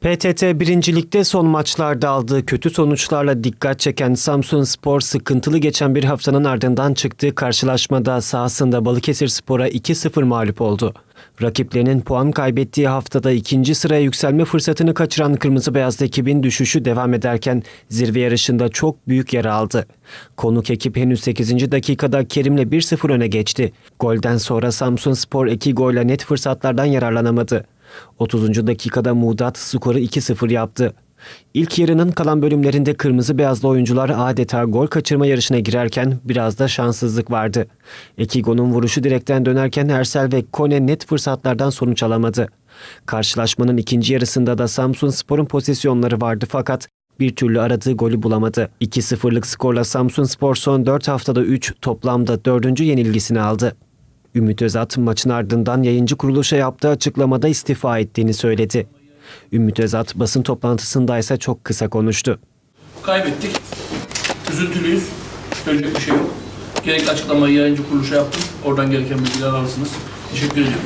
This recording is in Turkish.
PTT birincilikte son maçlarda aldığı kötü sonuçlarla dikkat çeken Samsun Spor sıkıntılı geçen bir haftanın ardından çıktığı karşılaşmada sahasında Balıkesir Spor'a 2-0 mağlup oldu. Rakiplerinin puan kaybettiği haftada ikinci sıraya yükselme fırsatını kaçıran Kırmızı Beyazlı ekibin düşüşü devam ederken zirve yarışında çok büyük yara aldı. Konuk ekip henüz 8. dakikada Kerim'le 1-0 öne geçti. Golden sonra Samsun Spor 2 golle net fırsatlardan yararlanamadı. 30. dakikada Muğdat skoru 2-0 yaptı. İlk yarının kalan bölümlerinde kırmızı beyazlı oyuncular adeta gol kaçırma yarışına girerken biraz da şanssızlık vardı. Ekigo'nun vuruşu direkten dönerken Ersel ve Kone net fırsatlardan sonuç alamadı. Karşılaşmanın ikinci yarısında da Samsun Spor'un pozisyonları vardı fakat bir türlü aradığı golü bulamadı. 2-0'lık skorla Samsun Spor son 4 haftada 3 toplamda 4. yenilgisini aldı. Ümit Özat maçın ardından yayıncı kuruluşa yaptığı açıklamada istifa ettiğini söyledi. Ümit Özat basın toplantısında ise çok kısa konuştu. Kaybettik. Üzüntülüyüz. Söyleyecek bir şey yok. Gerekli açıklamayı yayıncı kuruluşa yaptım. Oradan gereken bilgiler alırsınız. Teşekkür ediyorum.